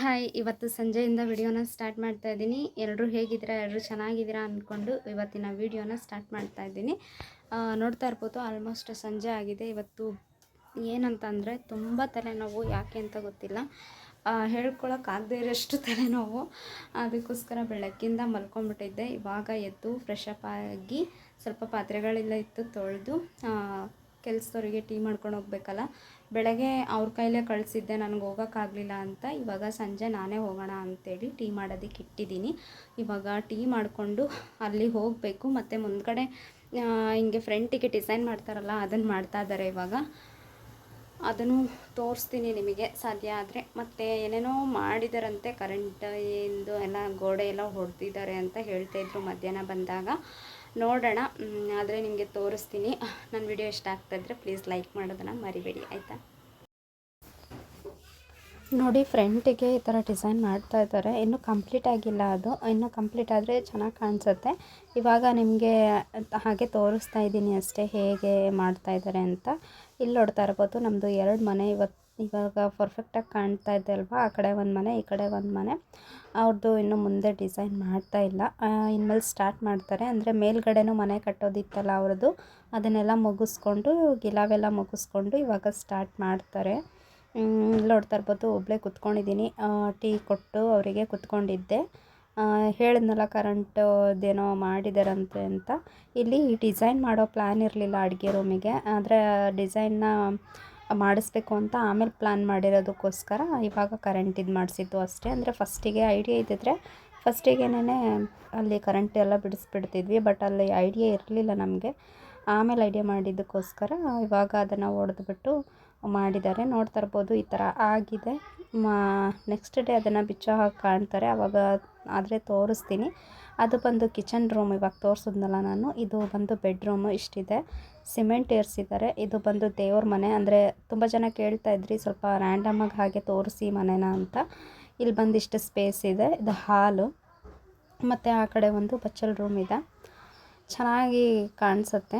Hi, ಇವತ್ತು ಸಂಜೆಯಿಂದ ವಿಡಿಯೋನ ಸ್ಟಾರ್ಟ್ ಮಾಡ್ತಾ ಇದ್ದೀನಿ. ಎಲ್ಲರೂ ಹೇಗಿದ್ದೀರಾ? ಎಲ್ಲರೂ ಚೆನ್ನಾಗಿದ್ದೀರಾ ಅಂದ್ಕೊಂಡು ಇವತ್ತಿನ ವಿಡಿಯೋನ ಸ್ಟಾರ್ಟ್ ಮಾಡ್ತಾ ಇದ್ದೀನಿ. ನೋಡ್ತಾ ಇರ್ಬೋದು, ಆಲ್ಮೋಸ್ಟ್ ಸಂಜೆ ಆಗಿದೆ. ಇವತ್ತು ಏನಂತಂದರೆ ತುಂಬ ತಲೆನೋವು. ಯಾಕೆ ಅಂತ ಗೊತ್ತಿಲ್ಲ. ಹೇಳ್ಕೊಳಕ್ಕಾಗದೇ ಇರೋಷ್ಟು ತಲೆನೋವು. ಅದಕ್ಕೋಸ್ಕರ ಬೆಳಗ್ಗಿಂದ ಮಲ್ಕೊಂಡ್ಬಿಟ್ಟಿದ್ದೆ. ಇವಾಗ ಎದ್ದು ಫ್ರೆಶ್ ಅಪ್ ಆಗಿ ಸ್ವಲ್ಪ ಪಾತ್ರೆಗಳೆಲ್ಲ ಇತ್ತು ತೊಳೆದು ಕೆಲಸದವರಿಗೆ ಟೀ ಮಾಡ್ಕೊಂಡು ಹೋಗ್ಬೇಕಲ್ಲ. ಬೆಳಗ್ಗೆ ಅವ್ರ ಕೈಲೇ ಕಳಿಸಿದ್ದೆ, ನನಗೆ ಹೋಗೋಕ್ಕಾಗಲಿಲ್ಲ ಅಂತ. ಇವಾಗ ಸಂಜೆ ನಾನೇ ಹೋಗೋಣ ಅಂತೇಳಿ ಟೀ ಮಾಡೋದಕ್ಕೆ ಇಟ್ಟಿದ್ದೀನಿ. ಇವಾಗ ಟೀ ಮಾಡಿಕೊಂಡು ಅಲ್ಲಿ ಹೋಗಬೇಕು. ಮತ್ತು ಮುಂದ್ಗಡೆ ಹಿಂಗೆ ಫ್ರೆಂಟಿಗೆ ಡಿಸೈನ್ ಮಾಡ್ತಾರಲ್ಲ ಅದನ್ನು ಮಾಡ್ತಾ ಇದ್ದಾರೆ ಇವಾಗ. ಅದನ್ನು ತೋರಿಸ್ತೀನಿ ನಿಮಗೆ. ಸಾಧ್ಯ ಆದರೆ. ಮತ್ತು ಏನೇನೋ ಮಾಡಿದಾರಂತೆ ಕರೆಂಟ್ ಎಂದು ಎಲ್ಲ ಗೋಡೆ ಎಲ್ಲ ಹೊಡೆದಿದ್ದಾರೆ ಅಂತ ಹೇಳ್ತಾಯಿದ್ರು ಮಧ್ಯಾಹ್ನ ಬಂದಾಗ. ನೋಡೋಣ. ಆದರೆ ನಿಮಗೆ ತೋರಿಸ್ತೀನಿ. ನನ್ನ ವಿಡಿಯೋ ಇಷ್ಟ ಆಗ್ತಾಯಿದ್ರೆ ಪ್ಲೀಸ್ ಲೈಕ್ ಮಾಡೋದನ್ನು ಮರಿಬೇಡಿ, ಆಯಿತಾ? ನೋಡಿ ಫ್ರಂಟಿಗೆ ಈ ಥರ ಡಿಸೈನ್ ಮಾಡ್ತಾ ಇದ್ದಾರೆ. ಇನ್ನೂ ಕಂಪ್ಲೀಟ್ ಆಗಿಲ್ಲ ಅದು. ಇನ್ನೂ ಕಂಪ್ಲೀಟ್ ಆದರೆ ಚೆನ್ನಾಗಿ ಕಾಣಿಸುತ್ತೆ. ಇವಾಗ ನಿಮಗೆ ಹಾಗೆ ತೋರಿಸ್ತಾ ಇದ್ದೀನಿ ಅಷ್ಟೇ ಹೇಗೆ ಮಾಡ್ತಾ ಇದ್ದಾರೆ ಅಂತ. ಇಲ್ಲಿ ನೋಡ್ತಾ ಇರ್ಬೋದು ನಮ್ಮದು ಎರಡು ಮನೆ ಇವತ್ತು ಇವಾಗ ಪರ್ಫೆಕ್ಟಾಗಿ ಕಾಣ್ತಾ ಇದೆ ಅಲ್ವಾ? ಆ ಕಡೆ ಒಂದು ಮನೆ, ಈ ಕಡೆ ಒಂದು ಮನೆ. ಅವ್ರದ್ದು ಇನ್ನು ಮುಂದೆ ಡಿಸೈನ್ ಮಾಡ್ತಾ ಇಲ್ಲ. ಇನ್ಮೇಲೆ ಸ್ಟಾರ್ಟ್ ಮಾಡ್ತಾರೆ. ಅಂದರೆ ಮೇಲ್ಗಡೆನೂ ಮನೆ ಕಟ್ಟೋದಿತ್ತಲ್ಲ ಅವ್ರದ್ದು. ಅದನ್ನೆಲ್ಲ ಮುಗಿಸ್ಕೊಂಡು, ಗಿಲಾವೆಲ್ಲ ಮುಗಿಸ್ಕೊಂಡು ಇವಾಗ ಸ್ಟಾರ್ಟ್ ಮಾಡ್ತಾರೆ. ಇಲ್ಲಿ ನೋಡ್ತಾ ಇರ್ಬೋದು ಒಬ್ಬಳೇ ಕುತ್ಕೊಂಡಿದ್ದೀನಿ. ಟೀ ಕೊಟ್ಟು ಅವರಿಗೆ ಕುತ್ಕೊಂಡಿದ್ದೆ. ಹೇಳಿದ್ನಲ್ಲ ಕರೆಂಟ್ದೇನೋ ಮಾಡಿದಾರಂತೆ ಅಂತ. ಇಲ್ಲಿ ಡಿಸೈನ್ ಮಾಡೋ ಪ್ಲ್ಯಾನ್ ಇರಲಿಲ್ಲ ಅಡುಗೆ ರೂಮಿಗೆ ಆದರೆ ಡಿಸೈನ್ನ ಮಾಡಿಸ್ಬೇಕು ಅಂತ ಆಮೇಲೆ ಪ್ಲ್ಯಾನ್ ಮಾಡಿರೋದಕ್ಕೋಸ್ಕರ ಇವಾಗ ಕರೆಂಟ್ ಇದು ಮಾಡಿಸಿದ್ದು ಅಷ್ಟೇ. ಅಂದರೆ ಫಸ್ಟಿಗೆ ಐಡಿಯಾ ಇದ್ದಿದ್ರೆ ಫಸ್ಟಿಗೆನೇ ಅಲ್ಲಿ ಕರೆಂಟ್ ಎಲ್ಲ ಬಿಡಿಸ್ಬಿಡ್ತಿದ್ವಿ ಬಟ್ ಅಲ್ಲಿ ಐಡಿಯಾ ಇರಲಿಲ್ಲ ನಮಗೆ. ಆಮೇಲೆ ಐಡಿಯಾ ಮಾಡಿದ್ದಕ್ಕೋಸ್ಕರ ಇವಾಗ ಅದನ್ನು ಹೊಡೆದ್ಬಿಟ್ಟು ಮಾಡಿದ್ದಾರೆ. ನೋಡ್ತಾ ಇರ್ಬೋದು, ಈ ಥರ ಆಗಿದೆ. ಮಾ ನೆಕ್ಸ್ಟ್ ಡೇ ಅದನ್ನು ಬಿಚ್ಚ ಹಾಗೆ ಕಾಣ್ತಾರೆ. ಅವಾಗ ಆದರೆ ತೋರಿಸ್ತೀನಿ. ಅದು ಬಂದು ಕಿಚನ್ ರೂಮ್ ಇವಾಗ ತೋರಿಸಿದ್ನಲ್ಲ ನಾನು. ಇದು ಬಂದು ಬೆಡ್ರೂಮು ಇಷ್ಟಿದೆ. ಸಿಮೆಂಟ್ ಏರಿಸಿದ್ದಾರೆ. ಇದು ಬಂದು ದೇವ್ರ ಮನೆ. ಅಂದರೆ ತುಂಬ ಜನ ಕೇಳ್ತಾ ಇದ್ರಿ ಸ್ವಲ್ಪ ರ್ಯಾಂಡಮಾಗಿ ಹಾಗೆ ತೋರಿಸಿ ಮನೆನ ಅಂತ. ಇಲ್ಲಿ ಬಂದಿಷ್ಟು ಸ್ಪೇಸ್ ಇದೆ. ಇದು ಹಾಲು ಮತ್ತು ಆ ಕಡೆ ಒಂದು ಬಚ್ಚಲ್ ರೂಮ್ ಇದೆ. ಚೆನ್ನಾಗಿ ಕಾಣಿಸುತ್ತೆ.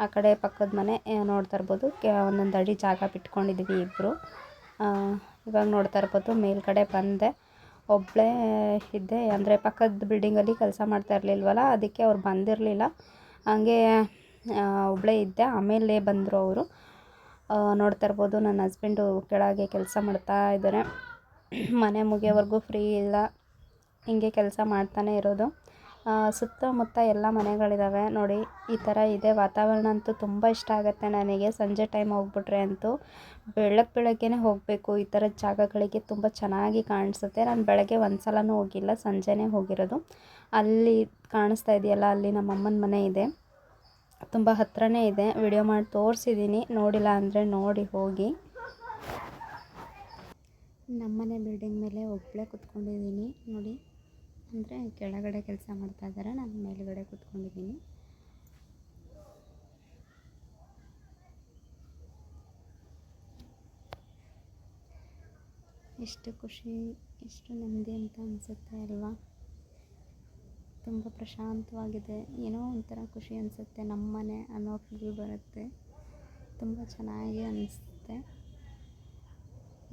ಆ, ಕಡೆ ಪಕ್ಕದ ಮನೆ ನೋಡ್ತಾ ಇರ್ಬೋದು. ಒಂದೊಂದು ಅಡಿ ಜಾಗ ಬಿಟ್ಕೊಂಡಿದ್ದೀವಿ ಇಬ್ಬರು ಇವಾಗ ನೋಡ್ತಾ ಇರ್ಬೋದು ಮೇಲ್ಗಡೆ ಬಂದೆ. ಒಬ್ಬಳೇ ಇದ್ದೆ, ಅಂದರೆ ಪಕ್ಕದ ಬಿಲ್ಡಿಂಗಲ್ಲಿ ಕೆಲಸ ಮಾಡ್ತಾ ಇರಲಿಲ್ವಲ್ಲ, ಅದಕ್ಕೆ ಅವ್ರು ಬಂದಿರಲಿಲ್ಲ. ಹಂಗೆ ಒಬ್ಬಳೇ ಇದ್ದೆ, ಆಮೇಲೆ ಬಂದರು ಅವರು. ನೋಡ್ತಾ ಇರ್ಬೋದು ನನ್ನ ಹಸ್ಬೆಂಡು ಕೆಳಗೆ ಕೆಲಸ ಮಾಡ್ತಾ ಇದ್ದಾರೆ ಮನೆ ಮುಗಿಯೋವರೆಗೂ ಫ್ರೀ ಇಲ್ಲ. ಹಿಂಗೆ ಕೆಲಸ ಮಾಡ್ತಾನೆ ಇರೋದು. ಸುತ್ತಮುತ್ತ ಎಲ್ಲ ಮನೆಗಳಿದ್ದಾವೆ ನೋಡಿ, ಈ ಥರ ಇದೆ. ವಾತಾವರಣ ಅಂತೂ ತುಂಬ ಇಷ್ಟ ಆಗುತ್ತೆ ನನಗೆ. ಸಂಜೆ ಟೈಮ್ ಹೋಗ್ಬಿಟ್ರೆ ಅಂತೂ ಬೆಳಗ್ಗೆ ಬೆಳಗ್ಗೆನೇ ಹೋಗಬೇಕು. ಈ ಥರ ಜಾಗಗಳಿಗೆ ತುಂಬ ಚೆನ್ನಾಗಿ ಕಾಣಿಸುತ್ತೆ. ನಾನು ಬೆಳಗ್ಗೆ ಒಂದು ಹೋಗಿಲ್ಲ. ಸಂಜೆನೇ ಹೋಗಿರೋದು. ಅಲ್ಲಿ ಕಾಣಿಸ್ತಾ ಇದೆಯಲ್ಲ, ಅಲ್ಲಿ ನಮ್ಮ ಅಮ್ಮನ ಮನೆ ಇದೆ. ತುಂಬ ಹತ್ರನೇ ಇದೆ. ವಿಡಿಯೋ ಮಾಡಿ ತೋರಿಸಿದ್ದೀನಿ ನೋಡಿಲ್ಲ ಅಂದರೆ ನೋಡಿ ಹೋಗಿ. ನಮ್ಮನೆ ಬಿಲ್ಡಿಂಗ್ ಮೇಲೆ ಒಬ್ಬಳೇ ಕುತ್ಕೊಂಡಿದ್ದೀನಿ ನೋಡಿ ಅಂದರೆ ಕೆಳಗಡೆ ಕೆಲಸ ಮಾಡ್ತಾ ಇದ್ದಾರೆ. ನಾನು ಮೇಲುಗಡೆ ಕೂತ್ಕೊಂಡಿದ್ದೀನಿ. ಎಷ್ಟು ಖುಷಿ, ಎಷ್ಟು ನೆಮ್ಮದಿ ಅಂತ ಅನಿಸುತ್ತೆ ಅಲ್ವಾ? ತುಂಬ ಪ್ರಶಾಂತವಾಗಿದೆ. ಏನೋ ಒಂಥರ ಖುಷಿ ಅನಿಸುತ್ತೆ ನಮ್ಮನೆ ಅನ್ನೋ ಫೀಲ್ ಬರುತ್ತೆ. ತುಂಬ ಚೆನ್ನಾಗಿ ಅನಿಸುತ್ತೆ.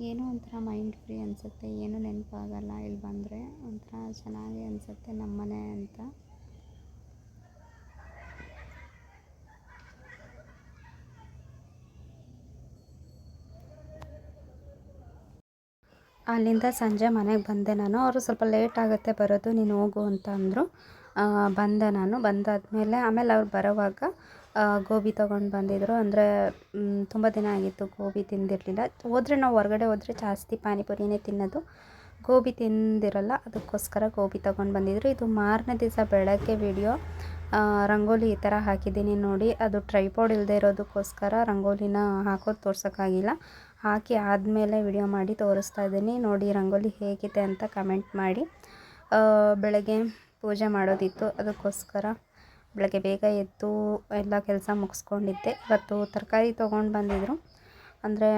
ಏನೋ ಒಂಥರ ಮೈಂಡ್ ಫ್ರೀ ಅನಿಸುತ್ತೆ, ಏನೂ ನೆನಪಾಗಲ್ಲ, ಇಲ್ಲಿ ಬಂದರೆ ಒಂಥರ ಚೆನ್ನಾಗಿ ಅನಿಸುತ್ತೆ ನಮ್ಮನೆ ಅಂತ. ಅಲ್ಲಿಂದ ಸಂಜೆ ಮನೆಗೆ ಬಂದೆ ನಾನು, ಅವರು ಸ್ವಲ್ಪ ಲೇಟ್ ಆಗುತ್ತೆ ಬರೋದು, ನೀನು ಹೋಗು ಅಂತ ಅಂದರು. ಬಂದೆ ನಾನು, ಬಂದಾದಮೇಲೆ ಆಮೇಲೆ ಅವ್ರು ಬರೋವಾಗ ಗೋಬಿ ತೊಗೊಂಡು ಬಂದಿದ್ದರು ಅಂದರೆ ತುಂಬ ದಿನ ಆಗಿತ್ತು ಗೋಬಿ ತಿಂದಿರಲಿಲ್ಲ. ಹೋದರೆ ನಾವು ಹೊರಗಡೆ ಹೋದರೆ ಜಾಸ್ತಿ ಪಾನಿಪುರಿನೇ ತಿನ್ನೋದು. ಗೋಬಿ ತಿಂದಿರಲ್ಲ, ಅದಕ್ಕೋಸ್ಕರ ಗೋಬಿ ತೊಗೊಂಡು ಬಂದಿದ್ದರು ಇದು ಮಾರನೇ ದಿವಸ ಬೆಳಗ್ಗೆ ವಿಡಿಯೋ. ರಂಗೋಲಿ ಈ ಥರ ಹಾಕಿದ್ದೀನಿ ನೋಡಿ. ಅದು ಟ್ರೈಪೋಡ್ ಇಲ್ಲದೆ ಇರೋದಕ್ಕೋಸ್ಕರ ರಂಗೋಲಿನ ಹಾಕೋದು ತೋರ್ಸೋಕ್ಕಾಗಿಲ್ಲ. ಹಾಕಿ ಆದಮೇಲೆ ವಿಡಿಯೋ ಮಾಡಿ ತೋರಿಸ್ತಾ ಇದ್ದೀನಿ. ನೋಡಿ ರಂಗೋಲಿ ಹೇಗಿದೆ ಅಂತ ಕಮೆಂಟ್ ಮಾಡಿ. ಬೆಳಗ್ಗೆ ಪೂಜೆ ಮಾಡೋದಿತ್ತು. ಅದಕ್ಕೋಸ್ಕರ ಬೆಳಗ್ಗೆ ಬೇಗ ಎದ್ದು ಎಲ್ಲ ಕೆಲಸ ಮುಗಿಸ್ಕೊಂಡಿದ್ದೆ. ಇವತ್ತು ತರಕಾರಿ ತೊಗೊಂಡು ಬಂದಿದ್ದರು ಅಂದರೆ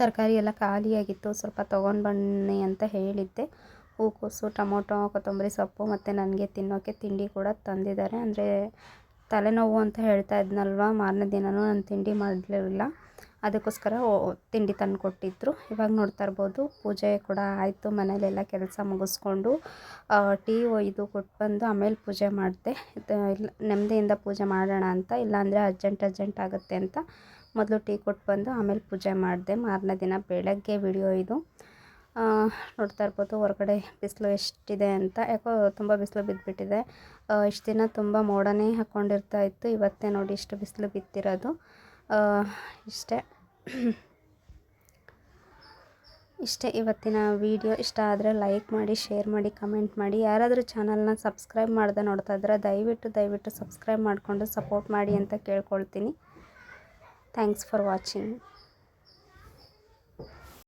ತರಕಾರಿ ಎಲ್ಲ ಖಾಲಿಯಾಗಿತ್ತು. ಸ್ವಲ್ಪ ತೊಗೊಂಡು ಬನ್ನಿ ಅಂತ ಹೇಳಿದ್ದೆ. ಹೂಕೋಸು ಟೊಮೊಟೊ, ಕೊತ್ತಂಬರಿ ಸೊಪ್ಪು ಮತ್ತು ನನಗೆ ತಿನ್ನೋಕ್ಕೆ ತಿಂಡಿ ಕೂಡ ತಂದಿದ್ದಾರೆ. ಅಂದರೆ ತಲೆನೋವು ಅಂತ ಹೇಳ್ತಾ ಇದ್ನಲ್ವ? ಮಾರನೇ ದಿನವೂ ನಾನು ತಿಂಡಿ ಮಾಡಲಿಲ್ಲ. ಅದಕ್ಕೋಸ್ಕರ ತಿಂಡಿ ತಂದು ಕೊಟ್ಟಿದ್ರು ಇವಾಗ ನೋಡ್ತಾ ಇರ್ಬೋದು, ಪೂಜೆ ಕೂಡ ಆಯಿತು ಮನೇಲೆಲ್ಲ ಕೆಲಸ ಮುಗಿಸ್ಕೊಂಡು ಟೀ ಒಯ್ದು ಕೊಟ್ಟು ಬಂದು ಆಮೇಲೆ ಪೂಜೆ ಮಾಡಿದೆ. ನೆಮ್ಮದಿಯಿಂದ ಪೂಜೆ ಮಾಡೋಣ ಅಂತ, ಇಲ್ಲಾಂದರೆ ಅರ್ಜೆಂಟ್ ಅರ್ಜೆಂಟ್ ಆಗುತ್ತೆ ಅಂತ ಮೊದಲು ಟೀ ಕೊಟ್ಟು ಬಂದು ಆಮೇಲೆ ಪೂಜೆ ಮಾಡಿದೆ. ಮಾರನೇ ದಿನ ಬೆಳಗ್ಗೆ ವಿಡಿಯೋ ಇದು. ನೋಡ್ತಾ ಇರ್ಬೋದು, ಹೊರಗಡೆ ಬಿಸಿಲು ಎಷ್ಟಿದೆ ಅಂತ. ಯಾಕೋ ತುಂಬ ಬಿಸಿಲು ಬಿದ್ದುಬಿಟ್ಟಿದೆ ಇಷ್ಟು ದಿನ ತುಂಬ ಮೋಡನೇ ಹಾಕ್ಕೊಂಡಿರ್ತಾ ಇತ್ತು. ಇವತ್ತೇ ನೋಡಿ ಇಷ್ಟು ಬಿಸಿಲು ಬಿತ್ತಿರೋದು ಇಷ್ಟೇ. ಇಷ್ಟೇ ಇವತ್ತಿನ ವಿಡಿಯೋ ಇಷ್ಟ ಆದರೆ ಲೈಕ್ ಮಾಡಿ ಶೇರ್ ಮಾಡಿ ಕಮೆಂಟ್ ಮಾಡಿ. ಯಾರಾದರೂ ಚಾನಲ್ನ ಸಬ್ಸ್ಕ್ರೈಬ್ ಮಾಡ್ದೆ ನೋಡ್ತಾ ಇದ್ದರೆ ದಯವಿಟ್ಟು ದಯವಿಟ್ಟು ಸಬ್ಸ್ಕ್ರೈಬ್ ಮಾಡಿಕೊಂಡು ಸಪೋರ್ಟ್ ಮಾಡಿ ಅಂತ ಕೇಳ್ಕೊಳ್ತೀನಿ. Thanks for watching